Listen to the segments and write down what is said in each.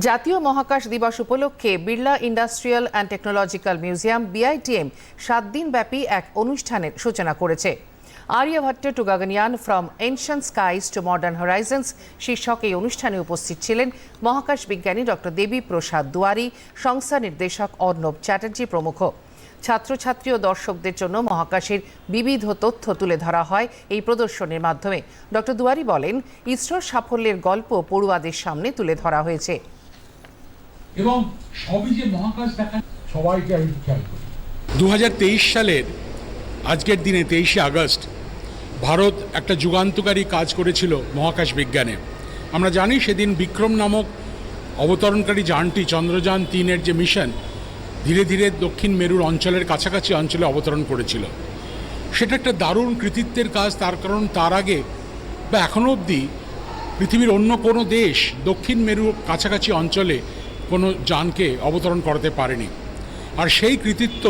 জাতীয় মহাকাশ দিবস উপলক্ষে Birla industrial and technological museum, BITM, সাত দিনব্যাপী এক অনুষ্ঠানের সূচনা করেছে। Aryabhatta to from ancient skies to modern horizons শীর্ষক এই অনুষ্ঠানে উপস্থিত ছিলেন মহাকাশ বিজ্ঞানী ডক্টর দেবী প্রসাদ দুয়ারি, সংস্থা নির্দেশক অর্ণব চ্যাটার্জি প্রমুখ। ছাত্রছাত্রী ও দর্শকদের জন্য মহাকাশের বিবিধ তথ্য তুলে ধরা হয় এই প্রদর্শনীর মাধ্যমে। ডক্টর দুয়ারি বলেন, ইসরোর সাফল্যের গল্প পড়ুয়াদের সামনে তুলে ধরা হয়েছে। এবং সবই যে মহাকাশ দেখা সবাইকে আমি খেয়াল করি। দু সালের আজকের দিনে তেইশে আগস্ট, ভারত একটা যুগান্তকারী কাজ করেছিল মহাকাশ বিজ্ঞানে। আমরা জানি সেদিন বিক্রম নামক অবতরণকারী যানটি চন্দ্রযান তিনের যে মিশন, ধীরে ধীরে দক্ষিণ মেরুর অঞ্চলের কাছাকাছি অঞ্চলে অবতরণ করেছিল। সেটা একটা দারুণ কৃতিত্বের কাজ, তার কারণ তার আগে বা এখনও অবধি পৃথিবীর অন্য কোনো দেশ দক্ষিণ মেরুর কাছাকাছি অঞ্চলে কোনো যানকে অবতরণ করাতে পারেনি। আর সেই কৃতিত্ব,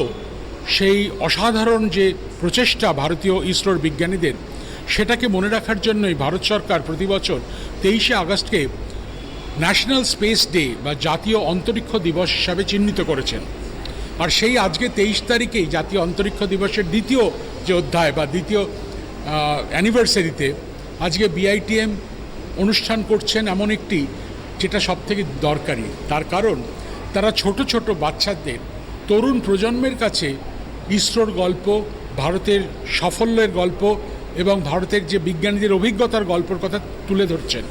সেই অসাধারণ যে প্রচেষ্টা ভারতীয় ইসরোর বিজ্ঞানীদের, সেটাকে মনে রাখার জন্যই ভারত সরকার প্রতি বছর তেইশে আগস্টকে ন্যাশনাল স্পেস ডে বা জাতীয় অন্তরিক্ষ দিবস হিসাবে চিহ্নিত করেছেন। আর সেই আজকে তেইশ তারিখেই জাতীয় অন্তরিক্ষ দিবসের দ্বিতীয় যে অধ্যায় বা দ্বিতীয় অ্যানিভার্সারিতে আজকে বিআইটিএম অনুষ্ঠান করছেন এমন একটি যেটা সব থেকে দরকারি। তার কারণ, তারা ছোট ছোট বাচ্চাদের, তরুণ প্রজন্মের কাছে ইসরোর গল্প, ভারতের সাফল্যের গল্প এবং ভারতের যে বিজ্ঞানীদের অভিজ্ঞতার গল্পের কথা তুলে ধরছেন।